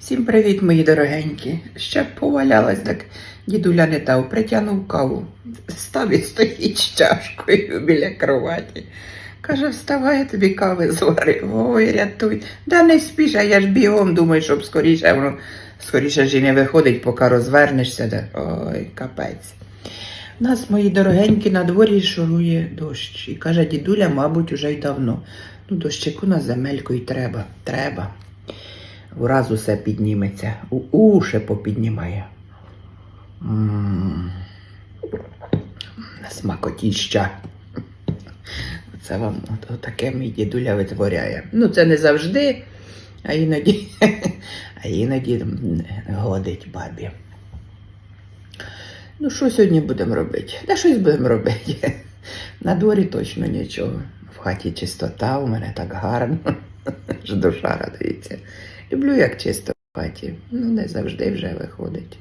Всім привіт, мої дорогенькі. Ще повалялась, так дідуля не дав, притягнув каву. Став і стоїть з чашкою біля кроваті. Каже, вставай, я тобі кави зварив. Ой, рятуй. Да не спіш, а я ж бігом думаю, щоб скоріше воно скоріше ж і не виходить, поки розвернешся. Да. Ой, капець. У нас, мої дорогенькі, на дворі шурує дощ. І каже, дідуля, мабуть, уже й давно. Ну, дощику на земельку й треба. Треба. Враз усе підніметься. У уші попіднімає. Смакотіща. Це вам от, отаке мій дідуля витворяє. Ну, це не завжди, а іноді, а іноді годить бабі. Ну, що сьогодні будемо робити? Та щось будемо робити. На дворі точно нічого. В хаті чистота, у мене так гарно. Ж душа радується. Люблю, як чисто в хаті. Ну, не завжди вже виходить.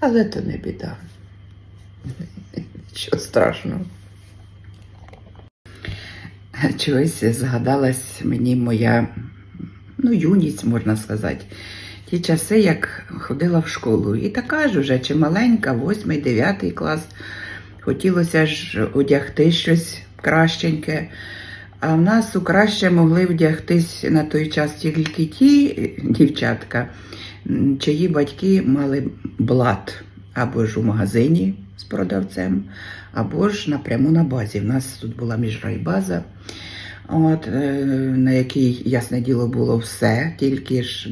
Але то не біда. Що страшного. Чогось згадалась мені моя ну, юність, можна сказати. Ті часи, як ходила в школу. І така ж уже чималенька, восьмий, дев'ятий клас. Хотілося ж одягти щось кращеньке. А в нас у краще могли вдягтись на той час тільки ті дівчатка, чиї батьки мали блат або ж у магазині з продавцем, або ж напряму на базі. У нас тут була міжрайбаза, от, е, на якій, ясне діло, було все, тільки ж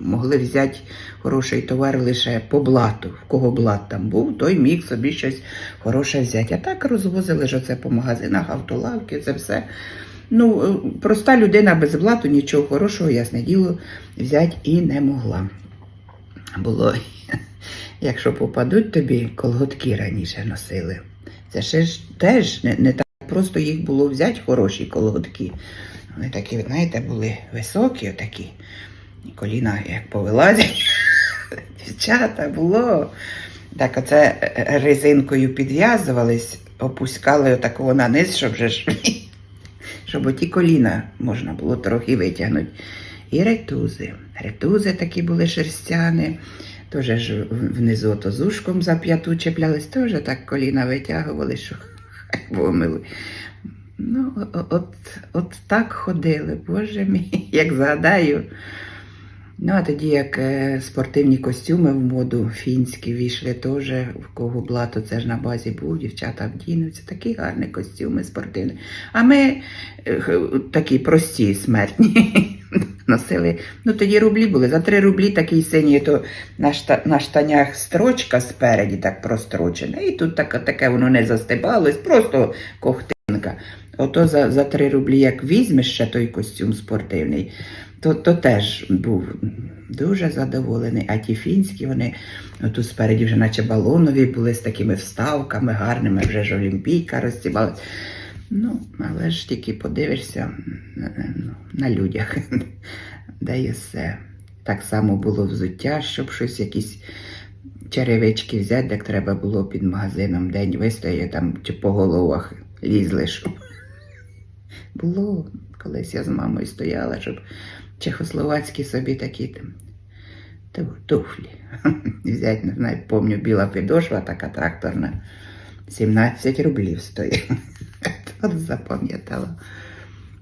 могли взяти хороший товар лише по блату. В кого блат там був, той міг собі щось хороше взяти. А так розвозили ж оце по магазинах, автолавки, це все. Ну, е, проста людина без блату нічого хорошого, ясне діло, взяти і не могла. Було, якщо попадуть тобі, колготки раніше носили. Це ще ж теж не, не так просто їх було взяти хороші колготки. Вони такі, знаєте, були високі, отакі. Коліна як повилазять. Дівчата було. Так оце е, резинкою підв'язувались, опускали отакого на низ, щоб же ж, щоб оті коліна можна було трохи витягнути. І ретузи. Ретузи такі були шерстяні, теж ж внизу то з за п'яту чіплялись, теж так коліна витягували, що хай помили. Ну, от, от так ходили, боже мій, як згадаю. Ну, а тоді, як е, спортивні костюми в моду фінські війшли теж, в кого блато це ж на базі був, дівчата вдінуться, такі гарні костюми спортивні. А ми е, такі прості, смертні. Носили, ну тоді рублі були. За три рублі такий синій, то на, шта, на штанях строчка спереді так прострочена. І тут так, таке воно не застебалось, просто ковтинка. Ото за, за три рублі, як візьмеш ще той костюм спортивний, то, то теж був дуже задоволений. А ті фінські, вони отут спереді вже наче балонові були з такими вставками гарними, вже ж олімпійка розцібалась. Ну, але ж тільки подивишся ну, на людях, де і все. Так само було взуття, щоб щось, якісь черевички взяти, так треба було під магазином день вистояти там чи по головах лізли, щоб було. Колись я з мамою стояла, щоб чехословацькі собі такі там туфлі. Взяти, не знаю, помню, біла підошва, така тракторна. 17 рублів стоїть. От запам'ятала.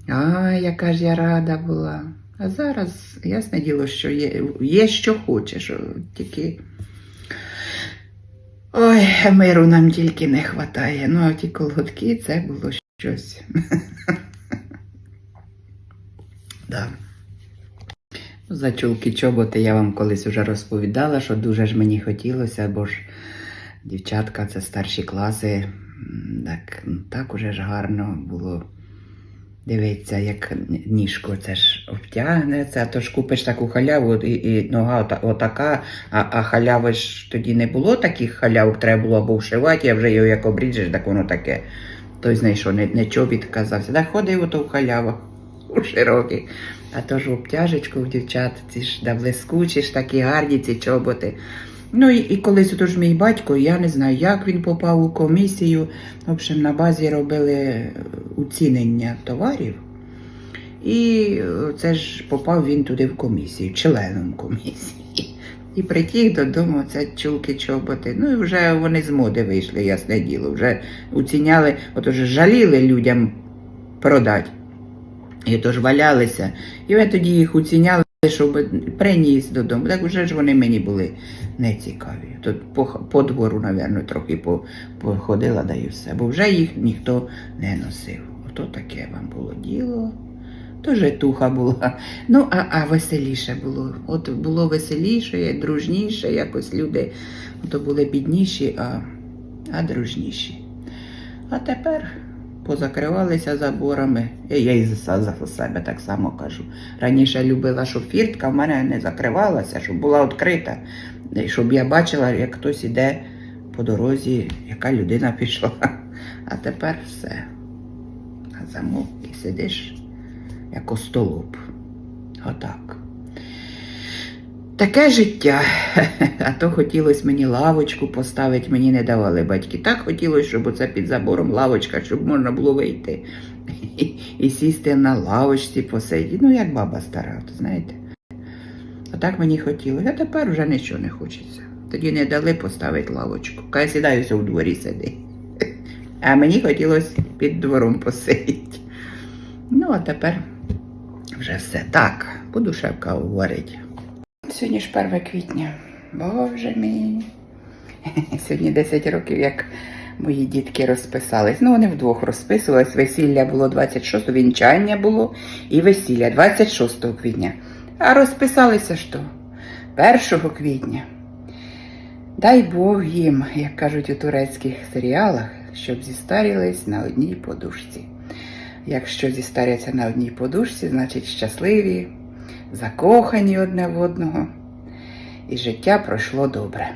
А, яка ж я рада була. А зараз, ясне діло, що є, є що хочеш, тільки. Ой, миру нам тільки не вистачає. Ну, а ті колготки це було щось. да. За чулки чоботи я вам колись вже розповідала, що дуже ж мені хотілося, бо ж дівчатка це старші класи. Так, так уже ж гарно було. Дивиться, як ніжко це ж обтягнеться, а то ж купиш таку халяву і, і нога ота- отака, а, а халяви ж тоді не було таких халявок, треба було або вшивати, а вже його як обріжеш, так воно таке. Той знайшов, не, не чобіт казався. Так ходив ото в халявах, у широких. А то ж обтяжечку в дівчат, ці ж да блискучі ж такі гарні ці чоботи. Ну і, і колись ото ж мій батько, я не знаю, як він попав у комісію. В общем, на базі робили е, оцінення товарів. І е, це ж попав він туди в комісію, членом комісії. І притіг додому це чулки чоботи. Ну і вже вони з моди вийшли, ясне діло. Вже уціняли, от жаліли людям продати. І то ж валялися. І ви тоді їх уціняли, щоб приніс додому. Так вже ж вони мені були не цікаві. Тут по, по двору, напевно, трохи по, походила, да і все. Бо вже їх ніхто не носив. Ото таке вам було діло. То житуха була. Ну, а, а веселіше було. От було веселіше, дружніше, якось люди то були бідніші, а, а дружніші. А тепер позакривалися заборами. І я і за, за себе так само кажу. Раніше любила, щоб фіртка в мене не закривалася, щоб була відкрита, щоб я бачила, як хтось іде по дорозі, яка людина пішла. А тепер все. На замок і сидиш як остолоп. Отак. Таке життя. А то хотілося мені лавочку поставити, мені не давали батьки. Так хотілося, щоб оце під забором лавочка, щоб можна було вийти і, і сісти на лавочці посидіти. Ну, як баба стара, то знаєте. А так мені хотілося, а тепер вже нічого не хочеться. Тоді не дали поставити лавочку. Кай сідаюся у дворі сиди. А мені хотілося під двором посидіти. Ну, а тепер вже все. Так, буду ще каву. Сьогодні ж 1 квітня. Боже мій. Сьогодні 10 років, як мої дітки розписались. Ну, вони вдвох розписувались. Весілля було 26, вінчання було і весілля 26 квітня. А розписалися що? 1 квітня. Дай Бог їм, як кажуть у турецьких серіалах, щоб зістарілись на одній подушці. Якщо зістаряться на одній подушці, значить щасливі, закохані одне в одного, і життя пройшло добре.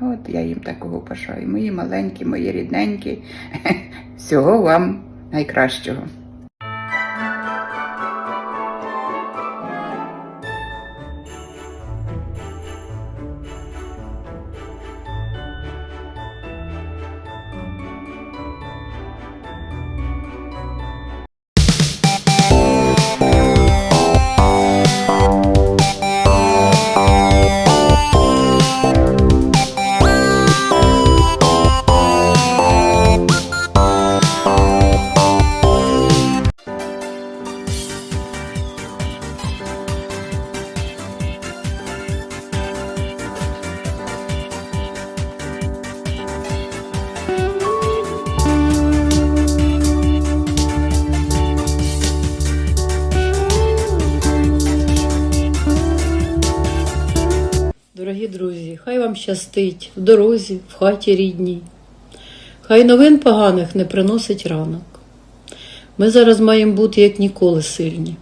От я їм такого бажаю. Мої маленькі, мої рідненькі. Всього вам найкращого. Дорогі друзі, хай вам щастить в дорозі, в хаті рідній. Хай новин поганих не приносить ранок. Ми зараз маємо бути як ніколи сильні.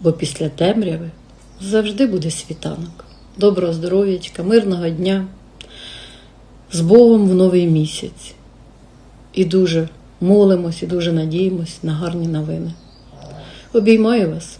Бо після темряви завжди буде світанок. Доброго здоров'ячка, мирного дня, з Богом в новий місяць. І дуже молимось і дуже надіємось на гарні новини. Обіймаю вас.